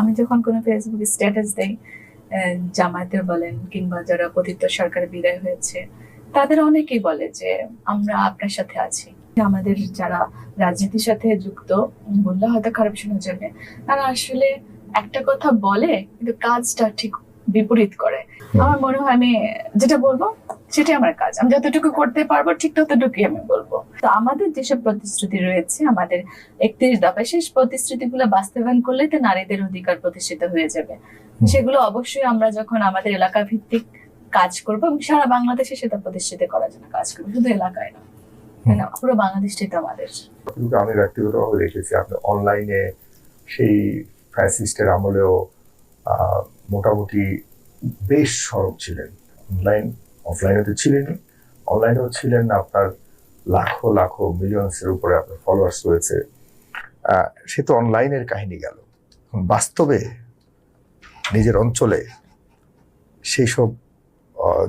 আমি যখন কোনো ফেসবুক স্ট্যাটাস দেই জামায়াতের বলেন কিংবা যারা কথিত সরকার বিদায় হয়েছে, তাদের অনেকেই বলে যে আমরা আপনার সাথে আছি। আমাদের যারা রাজনীতির সাথে যুক্ত বললে হয়তো খারাপ শোনা যাবে তারা আসলে একটা কথা বলে, কিন্তু কাজটা ঠিক বিপরীত করে। আমার মনে হয় আমি যেটা বলব সেটাই আমার কাজ। আমি যতটুকু করতে পারব ঠিক ততটুকুই আমি বলব। তো আমাদের যেসব প্রতিশ্রুতি রয়েছে আমাদের একত্রিশ দফায় শেষ প্রতিশ্রুতিগুলো বাস্তবায়ন করলেই তো নারীদের অধিকার প্রতিষ্ঠিত হয়ে যাবে। সেগুলো অবশ্যই আমরা যখন আমাদের এলাকা ভিত্তিক কাজ করব এবং সারা বাংলাদেশে সেটা প্রতিষ্ঠিত করার জন্য কাজ করব। শুধু এলাকায় না। পুরো বাংলাদেশটাই তো আমাদের। আমি ব্যক্তিগতভাবে দেখেছি আপনি অনলাইনে সেই ফ্যাসিস্টের আমলেও মোটামুটি বেশ সরব ছিলেন। অনলাইন অফলাইনে তো ছিলেনই। অনলাইনেও ছিলেন আপনার লাখো লাখো মিলিয়নসের উপরে আপনার ফলোয়ার্স রয়েছে। সে তো অনলাইনের কাহিনী গেল। বাস্তবে নিজের অঞ্চলে সেই সব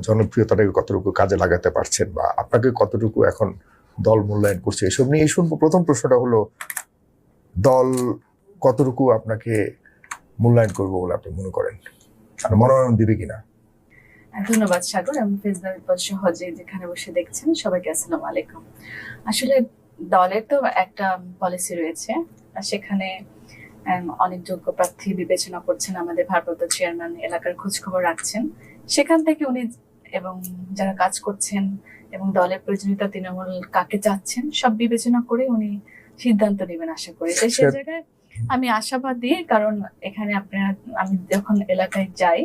জনপ্রিয়তাটাকে কতটুকু কাজে লাগাতে পারছেন বা আপনাকে কতটুকু এখন দল মূল্যায়ন করছে, এসব নিয়ে শুনব। প্রথম প্রশ্নটা হলো, দল কতটুকু আপনাকে মূল্যায়ন করব বলে আপনি মনে করেন? আর মনোনয়ন দিবে কিনা? ধন্যবাদ সাগর আমি ফেসবুক সহজে যেখানে বসে দেখছেন সবাইকে আসসালামু আলাইকুম। আসলে দলের তো একটা পলিসি রয়েছে সেখানে অনেক যোগ্য প্রার্থী বিবেচনা করছেন আমাদের ভারপ্রাপ্ত চেয়ারম্যান এলাকার খোঁজ খবর রাখছেন। সেখান থেকে উনি এবং যারা কাজ করছেন এবং দলের প্রয়োজনীয়তা তৃণমূল কাকে চাচ্ছেন সব বিবেচনা করে উনি সিদ্ধান্ত নেবেন আশা করি। সেই জায়গায় আমি আশাবাদী কারণ এখানে আপনার আমি যখন এলাকায় যাই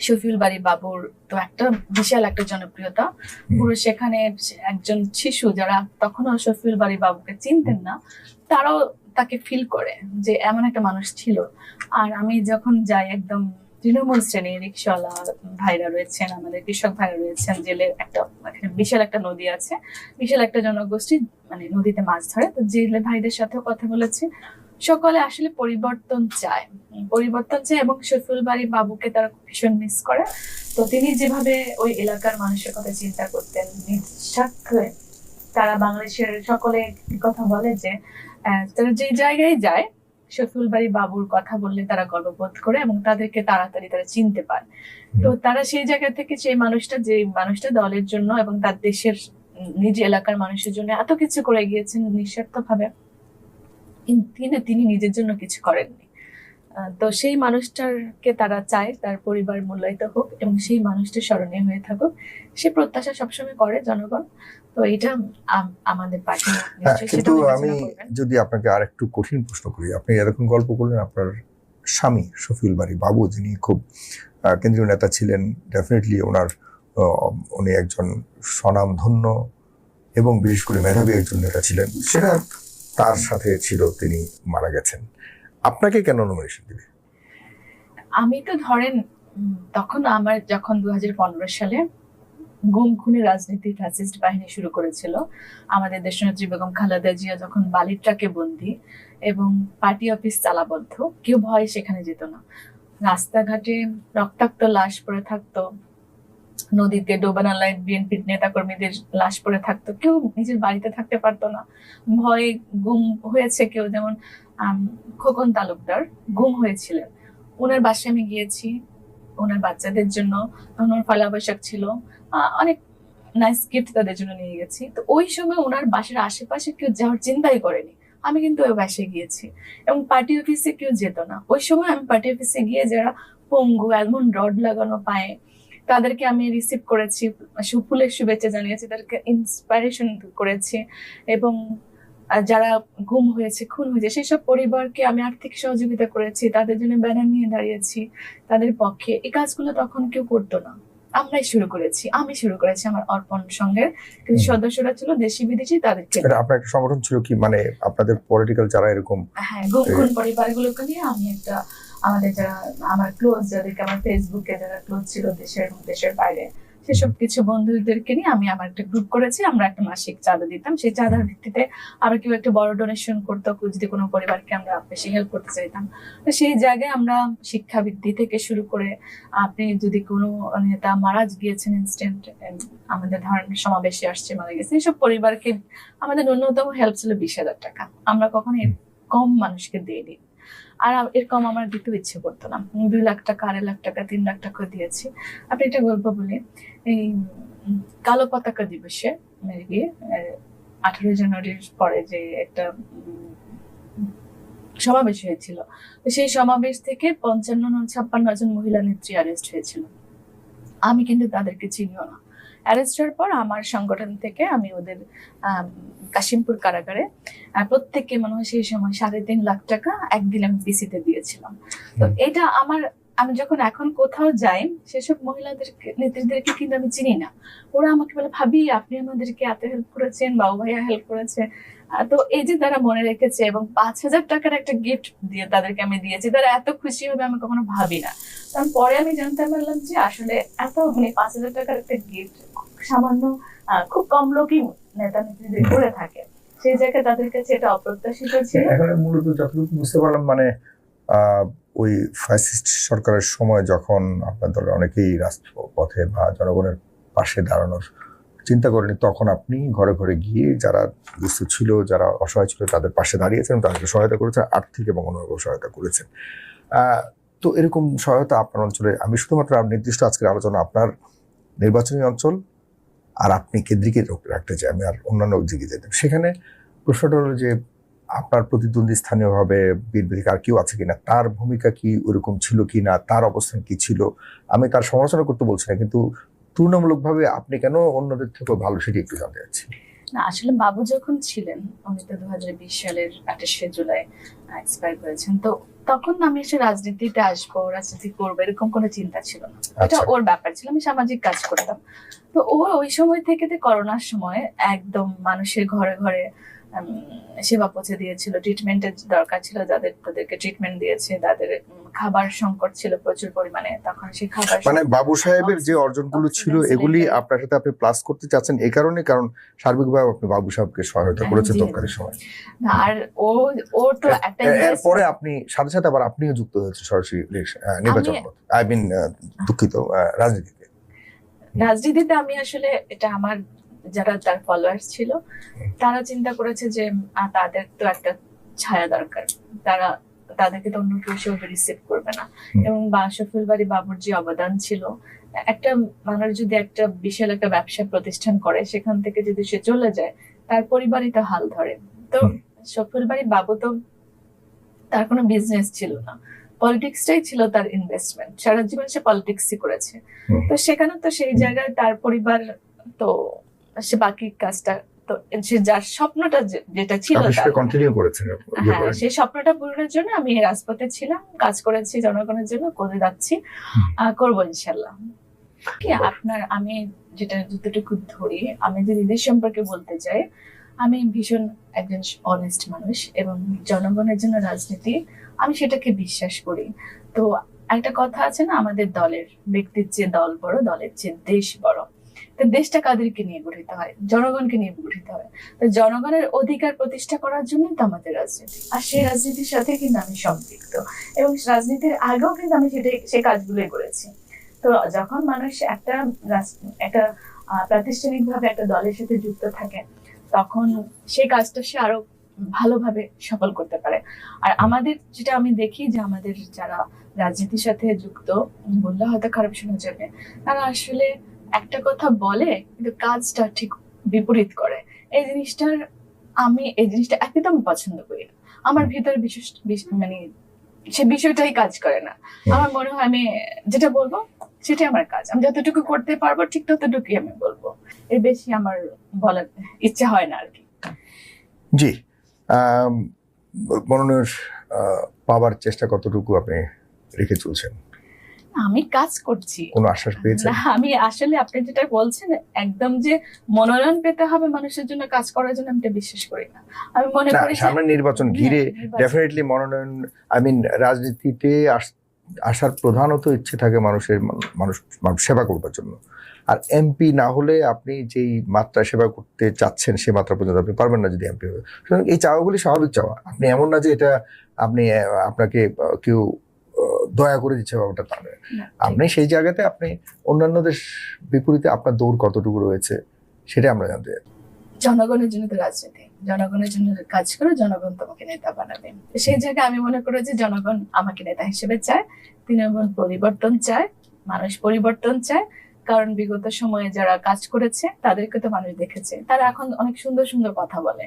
শফিউল বাড়ি বাবুর তো একটা বিশাল একটা জনপ্রিয়তা। পুরো সেখানে একজন শিশু যারা তখনও শফিউল বাড়ি বাবুকে চিনতেন না তারাও তাকে ফিল করে যে এমন একটা মানুষ ছিল। আর আমি যখন যাই একদম তৃণমূল শ্রেণি রিক্সাওয়ালা ভাইরা রয়েছেন, আমাদের কৃষক ভাইরা রয়েছেন, জেলে একটা এখানে বিশাল একটা নদী আছে। বিশাল একটা জনগোষ্ঠী মানে নদীতে মাছ ধরে। তো জেলে ভাইদের সাথেও কথা বলেছি। সকলে আসলে পরিবর্তন চায়। পরিবর্তন চায় এবং শফিউল বাড়ি বাবুকে তারা ভীষণ মিস করে। তো তিনি যেভাবে ওই এলাকার মানুষের কথা চিন্তা করতেন নিঃস্বার্থে তারা বাংলাদেশের সকলে কথা বলে যে তারা যে জায়গায় যায় শফিউল বাড়ি বাবুর কথা বললে তারা গর্ববোধ করে এবং তাদেরকে তাড়াতাড়ি তারা চিনতে পারে। তো তারা সেই জায়গা থেকে সেই মানুষটা যে মানুষটা দলের জন্য এবং তার দেশের নিজ এলাকার মানুষের জন্য এত কিছু করে গিয়েছেন নিঃস্বার্থ ভাবে তিনি তিনি নিজের জন্য কিছু করেননি। তো সেই মানুষটারকে তারা চায় তার পরিবার মূল্যায়িত হোক এবং সেই মানুষটি স্মরণীয় হয়ে থাকুক। সে প্রত্যাশা সবসময় করে জনগণ। তো এটা আমাদের পার্টি হ্যাঁ কিন্তু আমি যদি আপনাকে আর একটু কঠিন প্রশ্ন করি আপনি এরকম গল্প করলেন আপনার স্বামী শফিউল বাড়ি বাবু যিনি খুব কেন্দ্রীয় নেতা ছিলেন ডেফিনেটলি ওনার উনি একজন স্বনামধন্য এবং বিশেষ করে মেধাবী একজন নেতা ছিলেন। সেটা তার সাথে ছিল তিনি মারা গেছেন। আপনাকে কেন নমিনেশন দিবে? আমি তো ধরেন, তখন আমার যখন দু সালে গুম খুনে রাজনীতি ফ্যাসিস্ট বাহিনী শুরু করেছিল, আমাদের দেশনেত্রী বেগম খালেদা জিয়া যখন বালির ট্রাকে বন্দি এবং পার্টি অফিস চালাবদ্ধ, কেউ ভয়ে সেখানে যেত না। রাস্তাঘাটে রক্তাক্ত লাশ পড়ে থাকতো, নদীতে ডোবানালায় বিএনপির নেতাকর্মীদের লাশ পড়ে থাকতো, কেউ নিজের বাড়িতে থাকতে পারতো না। ভয়ে গুম হয়েছে কেউ, যেমন খোকন তালুকদার গুম হয়েছিলেন। ওনার বাসায় আমি গিয়েছি, ওনার বাচ্চাদের জন্য ওর পয়লা বৈশাখ ছিল অনেক নাইস গিফট তাদের জন্য নিয়ে গেছি। তো ওই সময় ওনার বাসার আশেপাশে কেউ যাওয়ার চিন্তাই করেনি। আমি কিন্তু ওই বাসায় গিয়েছি এবং পার্টি অফিসে কেউ যেত না। ওই সময় আমি পার্টি অফিসে গিয়ে যারা পঙ্গু এমন রড লাগানো পায়ে, তাদেরকে আমি রিসিভ করেছি। ফুলের শুভেচ্ছা জানিয়েছি, তাদেরকে ইন্সপাইরেশন করেছি এবং যারা গুম হয়েছে খুন হয়েছে সেসব পরিবারকে আমি আর্থিক সহযোগিতা করেছি তাদের জন্য ব্যানার নিয়ে দাঁড়িয়েছি তাদের পক্ষে। এই কাজগুলো তখন কেউ করতো না। আমরাই শুরু করেছি আমি শুরু করেছি আমার অর্পণ সংঘের। কিছু হুম। সদস্যরা ছিল দেশি বিদেশি তাদেরকে আপনার একটা সংগঠন ছিল কি? মানে আপনাদের পলিটিক্যাল যারা এরকম? হ্যাঁ গুম খুন পরিবারগুলোকে নিয়ে আমি একটা আমাদের যারা আমার ক্লোজ যাদেরকে আমার ফেসবুকে যারা ক্লোজ ছিল দেশের দেশের বাইরে সেসব কিছু বন্ধুদেরকে নিয়ে আমি আমার একটা গ্রুপ করেছি, আমরা একটা মাসিক চাঁদা দিতাম। সেই চাঁদার ভিত্তিতে আবার কেউ একটা বড় ডোনেশন করতো যদি কোনো পরিবারকে আমরা বেশি হেল্প করতে চাইতাম। তো সেই জায়গায় আমরা শিক্ষাবৃত্তি থেকে শুরু করে আপনি যদি কোনো নেতা মারা গিয়েছেন ইনস্ট্যান্ট আমাদের ধরেন সমাবেশে আসছে, মারা গেছে এইসব পরিবারকে আমাদের ন্যূনতম হেল্প ছিল বিশ হাজার টাকা। আমরা কখনো কম মানুষকে দিইনি। আর এরকম আমার দিতে ইচ্ছে করতো না। দুই লাখ টাকা, আড়াই লাখ টাকা, তিন লাখ টাকা দিয়েছি। আপনি একটা গল্প বলি এই কালো পতাকা দিবসে মেবি আঠারো জানুয়ারির পরে যে একটা সমাবেশ হয়েছিল। সেই সমাবেশ থেকে পঞ্চান্ন ছাপ্পান্ন জন মহিলা নেত্রী অ্যারেস্ট হয়েছিল। আমি কিন্তু তাদেরকে চিনিও না। অ্যারেস্ট হওয়ার পর আমার সংগঠন থেকে আমি ওদের কাশিমপুর কারাগারে প্রত্যেককে মনে হয় সেই সময় সাড়ে তিন লাখ টাকা একদিন আমি বিসিতে দিয়েছিলাম। তো এটা আমার আমি যখন এখন কোথাও যাই সেসব মহিলাদের নেত্রীদেরকে কিন্তু আমি চিনি না। ওরা আমাকে বলে ভাবি আপনি আমাদেরকে এত হেল্প করেছেন বাবু ভাইয়া হেল্প করেছে। তো এই যে তারা মনে রেখেছে এবং পাঁচ হাজার টাকার একটা গিফট দিয়ে তাদেরকে আমি দিয়েছি তারা এত খুশি হবে আমি কখনো ভাবি না। কারণ পরে আমি জানতে পারলাম যে আসলে এত মানে পাঁচ হাজার টাকার একটা গিফট সামান্য খুব কম লোকই নেতা নেত্রীদের করে থাকে। সেই জায়গায় তাদের কাছে এটা অপ্রত্যাশিত ছিল। এখানে মূলত যতটুকু বুঝতে পারলাম মানে আহ, ওই ফ্যাসিস্ট সরকারের সময় যখন আপনার দলের অনেকেই রাষ্ট্রপথে বা জনগণের পাশে দাঁড়ানোর চিন্তা করেনি, তখন আপনি ঘরে ঘরে গিয়ে যারা দুস্থ ছিল, যারা অসহায় ছিল, তাদের পাশে দাঁড়িয়েছেন, তাদেরকে সহায়তা করেছেন, আর্থিক এবং অন্যরকম সহায়তা করেছেন। তো এরকম সহায়তা আপনার অঞ্চলে, আমি শুধুমাত্র নির্দিষ্ট আজকের আলোচনা আপনার নির্বাচনী অঞ্চল আর আপনি কেন্দ্রিকে রাখতে চাই, আমি আর অন্যান্য দিকে যেতাম সেখানে প্রশ্নটা হলো যে, আপনার প্রতিদ্বন্দ্বী স্থানীয়ভাবে বীরবিধিক আর কেউ আছে কিনা? তার ভূমিকা কি ওরকম ছিল কি না তার অবস্থান কি ছিল? আমি তার সমালোচনা করতে বলছি না, কিন্তু তুলনামূলকভাবে আপনি কেন অন্যদের থেকে ভালো সেটি একটু জানতে চাচ্ছি। না আসলে বাবু যখন ছিলেন উনি তো দু সালের আঠাশে জুলাই এক্সপায়ার করেছেন। তো তখন আমি এসে রাজনীতিতে আসব রাজনীতি করব এরকম কোনো চিন্তা ছিল না। এটা আচ্ছা। ওর ব্যাপার ছিল আমি সামাজিক কাজ করতাম। তো ও ওই সময় থেকে করোনার সময় একদম মানুষের ঘরে ঘরে সেবা পৌঁছে দিয়েছিল ট্রিটমেন্টের দরকার ছিল যাদের তাদেরকে ট্রিটমেন্ট দিয়েছে তাদের খাবার সংকট ছিল প্রচুর পরিমাণে তখন সেই খাবার মানে বাবু সাহেবের যে অর্জনগুলো ছিল এগুলি আপনার সাথে আপনি প্লাস করতে চাচ্ছেন এই কারণে? কারণ সার্বিকভাবে আপনি বাবু সাহেবকে সহায়তা হ্যাঁ, করেছেন জি। তৎকালীন সময়। আর ও ওর তো একটা এরপরে আপনি সাথে সাথে আবার আপনিও যুক্ত হয়েছে সরাসরি নির্বাচন আই মিন দুঃখিত রাজনীতিতে। রাজনীতিতে আমি আসলে এটা আমার যারা তার ফলোয়ার্স ছিল তারা চিন্তা করেছে যে তাদের তো একটা ছায়া দরকার। তারা তাদেরকে তো অন্য কেউ সেভাবে রিসিভ করবে না। এবং বাসফুল বাড়ি বাবুর যে অবদান ছিল একটা মানুষ যদি একটা বিশাল একটা ব্যবসা প্রতিষ্ঠান করে সেখান থেকে যদি সে চলে যায় তার পরিবারই তো হাল ধরে। তো হুম। সফল বাড়ি বাবু তো তার কোনো বিজনেস ছিল না। পলিটিক্সটাই ছিল তার ইনভেস্টমেন্ট সারা জীবন সে পলিটিক্সই করেছে। তো সেখানে তো সেই জায়গায় তার পরিবার তো সে বাকি কাজটা তো সে যার স্বপ্নটা যেটা ছিল কন্টিনিউ হ্যাঁ সেই স্বপ্নটা পূরণের জন্য আমি রাজপথে ছিলাম কাজ করেছি জনগণের জন্য করে যাচ্ছি। করব ইনশাল্লাহ। কি আপনার আমি যেটা যতটুকু ধরি আমি যে দিদির সম্পর্কে বলতে চাই আমি ভীষণ একজন অনেস্ট মানুষ এবং জনগণের জন্য রাজনীতি আমি সেটাকে বিশ্বাস করি। তো একটা কথা আছে না আমাদের দলের ব্যক্তির চেয়ে দল বড় দলের চেয়ে দেশ বড়। দেশটা কাদেরকে নিয়ে গঠিত হয়? জনগণকে নিয়ে গঠিত হয়। তো জনগণের অধিকার প্রতিষ্ঠা করার জন্যই তো আমাদের রাজনীতি। আর সেই রাজনীতির সাথে কিন্তু আমি সম্পৃক্ত। এবং রাজনীতির আগেও কিন্তু আমি সেটাই, সেই কাজগুলোই করেছি। তো যখন মানুষ একটা একটা প্রাতিষ্ঠানিকভাবে একটা দলের সাথে যুক্ত থাকে, তখন সেই কাজটা সে আরও ভালোভাবে সফল করতে পারে। আর আমাদের যেটা আমি দেখি যে আমাদের যারা রাজনীতির সাথে যুক্ত, বললে হয়তো খারাপ শোনা যাবে, তারা আসলে একটা কথা বলে কিন্তু কাজটা ঠিক বিপরীত করে। এই জিনিসটার আমি এই জিনিসটা একদম পছন্দ করি না। আমার ভিতরে বিশেষ মানে সে বিষয়টাই কাজ করে না। আমার মনে হয় আমি যেটা বলব সেটাই আমার কাজ। আমি যতটুকু করতে পারব ঠিক ততটুকুই আমি বলব। এর বেশি আমার বলার ইচ্ছা হয় না আর কি জি মনোনয়ন পাওয়ার চেষ্টা কতটুকু আপনি রেখে চলছেন? আমি কাজ করছি। কোনো আশ্বাস পেয়েছেন? না আমি আসলে আপনি যেটা বলছেন একদম যে মনোনয়ন পেতে হবে মানুষের জন্য কাজ করার জন্য আমি এটা বিশ্বাস করি না। আমি মনে করি সামনে নির্বাচন ঘিরে ডেফিনেটলি মনোনয়ন আই মিন রাজনীতিতে আস- আসার প্রধানত ইচ্ছে থাকে মানুষের মানুষ সেবা করবার জন্য। আর এমপি না হলে আপনি যেই মাত্রা সেবা করতে চাচ্ছেন সে মাত্রা পর্যন্ত আপনি পারবেন না যদি এমপি হবে সুতরাং এই চাওয়াগুলি স্বাভাবিক চাওয়া। আপনি এমন না যে এটা আপনি আপনাকে কেউ দয়া করে দিচ্ছে ব্যাপারটা তা নয় আপনি সেই জায়গাতে আপনি অন্যান্যদের বিপরীতে আপনার দৌড় কতটুকু রয়েছে সেটা আমরা জানতে চাই। জনগণের জন্য তো রাজনীতি। জনগণের জন্য কাজ করো জনগণ তোমাকে নেতা বানাবে। সেই জায়গায় আমি মনে করি যে জনগণ আমাকে নেতা হিসেবে চায় তৃণমূল পরিবর্তন চায় মানুষ পরিবর্তন চায়। কারণ বিগত সময়ে যারা কাজ করেছে তাদেরকে তো মানুষ দেখেছে। তারা এখন অনেক সুন্দর সুন্দর কথা বলে।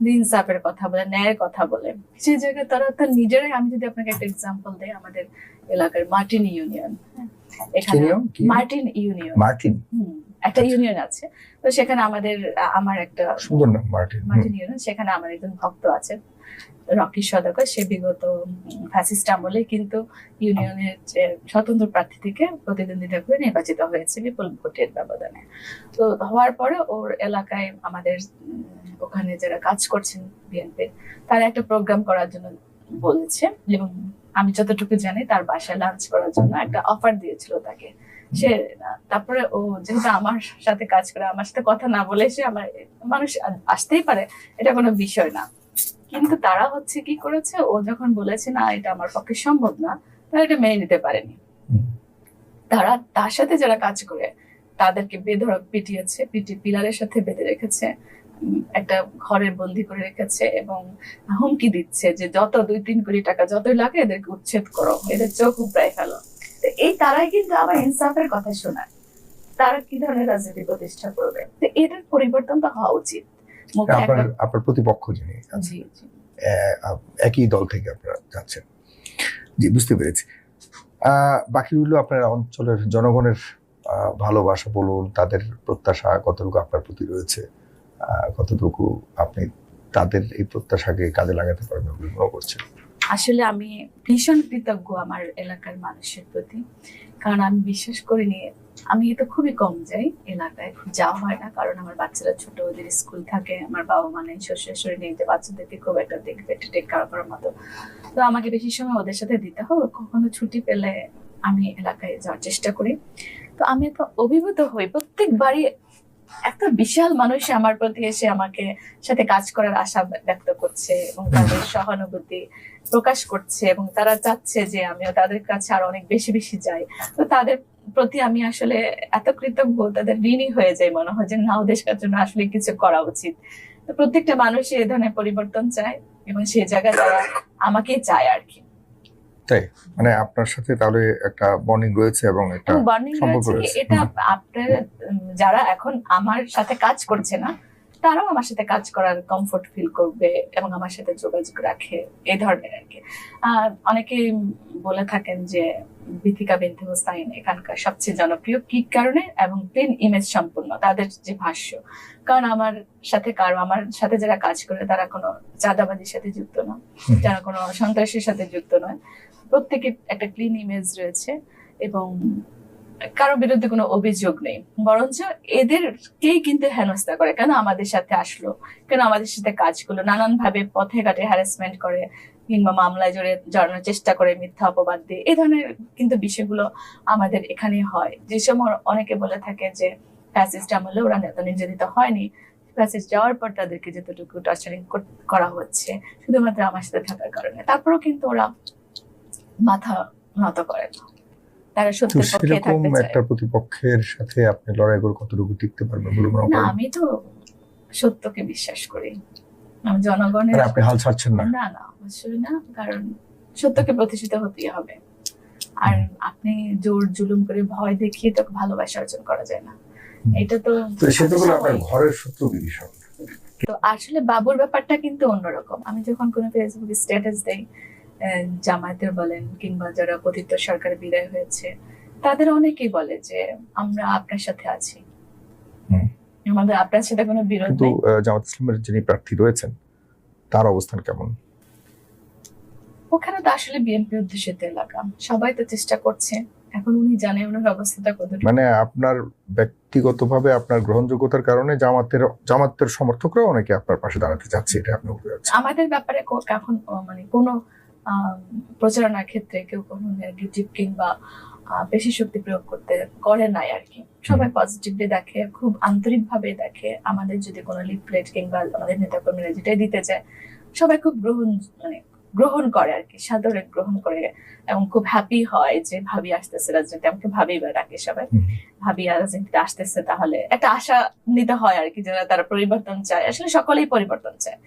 ইনসাফের কথা বলে ন্যায়ের কথা বলে। সেই জায়গায় তারা তার নিজেরাই আমি যদি আপনাকে একটা এক্সাম্পল দেয় আমাদের এলাকার মার্টিন ইউনিয়ন। এখানে মার্টিন ইউনিয়ন। মার্টিন। একটা ইউনিয়ন আছে। তো সেখানে আমাদের আমার একটা সুন্দর নাম মার্টিন। মার্টিন ইউনিয়ন সেখানে আমার একজন ভক্ত আছে। রকি সদাগর, সে বিগত ফ্যাসিস্ট আমলে কিন্তু ইউনিয়নের যে স্বতন্ত্র প্রার্থী থেকে প্রতিদ্বন্দ্বিতা করে নির্বাচিত হয়েছে বিপুল ভোটের ব্যবধানে। তো হওয়ার পরে ওর এলাকায় আমাদের ওখানে যারা কাজ করছেন বিএনপি, তারা একটা প্রোগ্রাম করার জন্য বলেছে এবং আমি যতটুকু জানি তার বাসায় লাঞ্চ করার জন্য একটা অফার দিয়েছিল তাকে। সে, তারপরে ও যেহেতু আমার সাথে কাজ করে, আমার সাথে কথা না বলে সে আমার, মানুষ আসতেই পারে, এটা কোনো বিষয় না। কিন্তু তারা হচ্ছে কি করেছে? ও যখন বলেছে না এটা আমার পক্ষে সম্ভব না তারা এটা মেনে নিতে পারেনি। তারা তার সাথে যারা কাজ করে তাদেরকে বেধড়ক পিটিয়েছে পিটি পিলারের সাথে বেঁধে রেখেছে একটা ঘরে বন্দি করে রেখেছে এবং হুমকি দিচ্ছে যে যত দুই তিন কোটি টাকা যতই লাগে এদেরকে উচ্ছেদ করো এদের চোখ উপড়াই ফেলো। তো এই তারাই কিন্তু আবার ইনসাফের কথা শোনায়। তারা কি ধরনের রাজনীতি প্রতিষ্ঠা করবে? তো এটার পরিবর্তন তো হওয়া উচিত। আপনার আপনার প্রতিপক্ষ যিনি একই দল থেকে আপনারা যাচ্ছেন। জি বুঝতে পেরেছি। বাকি হলো আপনার অঞ্চলের জনগণের ভালোবাসা বলুন তাদের প্রত্যাশা কতটুকু আপনার প্রতি রয়েছে কতটুকু আপনি তাদের এই প্রত্যাশাকে কাজে লাগাতে পারবেন বলে মনে করছেন? আসলে আমি ভীষণ কৃতজ্ঞ আমার এলাকার মানুষের প্রতি। কারণ আমি বিশ্বাস করিনি আমি তো খুবই কম যাই এলাকায় যাওয়া হয় না কারণ আমার বাচ্চারা ছোট ওদের স্কুল থাকে আমার বাবা মানে শ্বশুর শাশুড়ি যে বাচ্চাদেরকে খুব একটা দেখবে টেক কেয়ার করার মতো। তো আমাকে বেশি সময় ওদের সাথে দিতে হবে কখনো ছুটি পেলে আমি এলাকায় যাওয়ার চেষ্টা করি। তো আমি তো অভিভূত হই প্রত্যেকবারই একটা বিশাল মানুষ আমার প্রতি এসে আমাকে সাথে কাজ করার আশা ব্যক্ত করছে এবং তাদের সহানুভূতি প্রকাশ করছে এবং তারা চাচ্ছে যে আমিও তাদের কাছে আরও অনেক বেশি বেশি যাই। তো তাদের প্রতি আমি আসলে এত কৃতজ্ঞ তাদের ঋণী হয়ে যাই মনে হয় যে না ওদের জন্য আসলে কিছু করা উচিত। তো প্রত্যেকটা মানুষই এ ধরনের পরিবর্তন চায় এবং সে জায়গায় তারা আমাকে চায় আর কি। তাই? মানে আপনার সাথে তাহলে একটা বর্নিং রয়েছে এবং একটা সম্পর্ক রয়েছে। এটা আপনার যারা এখন আমার সাথে কাজ করছে না তারাও আমার সাথে কাজ করার কমফোর্ট ফিল করবে এবং আমার সাথে যোগাযোগ রাখে এই ধরনের আর কি। আর অনেকেই বলে থাকেন যে বিথিকা বিনতে হোসাইন এখানকার সবচেয়ে জনপ্রিয় কি কারণে এবং ক্লিন ইমেজ সম্পূর্ণ তাদের যে ভাষ্য। কারণ আমার সাথে কারও আমার সাথে যারা কাজ করে তারা কোনো চাঁদাবাজির সাথে যুক্ত না হুম। যারা কোনো সন্ত্রাসের সাথে যুক্ত নয়। প্রত্যেকে একটা ক্লিন ইমেজ রয়েছে এবং কারও বিরুদ্ধে কোনো অভিযোগ নেই। বরঞ্চ এদেরকেই কিন্তু হেনস্থা করে কেন আমাদের সাথে আসলো? কেন আমাদের সাথে কাজ করল? নানান ভাবে পথে ঘাটে হ্যারাসমেন্ট করে, কিংবা মামলায় জড়ে, জড়ানোর চেষ্টা করে মিথ্যা অপবাদ দিয়ে। এই ধরনের কিন্তু বিষয়গুলো আমাদের এখানে হয়। যে সময় অনেকে বলে থাকে যে ফ্যাসিস্ট আমলে ওরা নেতা নির্যাতিত হয়নি। ফ্যাসিস্ট যাওয়ার পর তাদেরকে যতটুকু টর্চারিং করা হচ্ছে, শুধুমাত্র আমার সাথে থাকার কারণে। তারপরেও কিন্তু ওরা মাথা নত করে না। তারা সত্যের পক্ষে থাকতে চায়। একটা প্রতিপক্ষের সাথে আপনি লড়াই করে কতটুকু টিকতে পারবেন বলে মনে না করেন? আমি তো সত্যকে বিশ্বাস করি। আমি জনগণের আপনি হাল ছাড়ছেন না? না না অবশ্যই না কারণ সত্যকে প্রতিষ্ঠিত হতেই হবে। আর আপনি জোর জুলুম করে ভয় দেখিয়ে তো ভালোবাসা অর্জন করা যায় না। এটা তো তো সেটা হলো আপনার ঘরের শত্রু বিভীষণ। তো আসলে বাবুর ব্যাপারটা কিন্তু অন্যরকম। আমি যখন কোনো ফেসবুক স্ট্যাটাস দেই জামায়াতের বলেন কিংবা যারা পতিত সরকার বিদায় হয়েছে তাদের অনেকেই বলে যে আমরা আপনার সাথে আছি। আমাদের আপনার সাথে কোনো বিরোধ কিন্তু জামাত ইসলামের যিনি প্রার্থী রয়েছেন তার অবস্থান কেমন? ওখানে তো আসলে বিএনপি অধ্যুষিত এলাকা। সবাই তো চেষ্টা করছে। এখন উনি জানেন ওনার অবস্থাটা কতটুকু। মানে আপনার ব্যক্তিগতভাবে আপনার গ্রহণযোগ্যতার কারণে জামাতের জামাতের সমর্থকরা অনেকে আপনার পাশে দাঁড়াতে চাচ্ছে এটা আপনি আমাদের ব্যাপারে এখন মানে কোনো প্রচারণার ক্ষেত্রে কেউ কোনো নেগেটিভ কিংবা বেশি শক্তি প্রয়োগ করতে করে নাই আর কি। সবাই পজিটিভলি দেখে খুব আন্তরিকভাবে দেখে আমাদের যদি কোনো লিফলেট কিংবা আমাদের নেতাকর্মীরা যেটাই দিতে চায় সবাই খুব গ্রহণ মানে গ্রহণ করে আর কি সাদরে গ্রহণ করে এবং খুব হ্যাপি হয় যে ভাবি আসতেছে রাজনীতি আমাকে ভাবি বা ডাকে সবাই। ভাবি রাজনীতিতে আসতেছে তাহলে। একটা আশা নিতে হয় আর কি যারা তারা পরিবর্তন চায়। আসলে সকলেই পরিবর্তন চায়।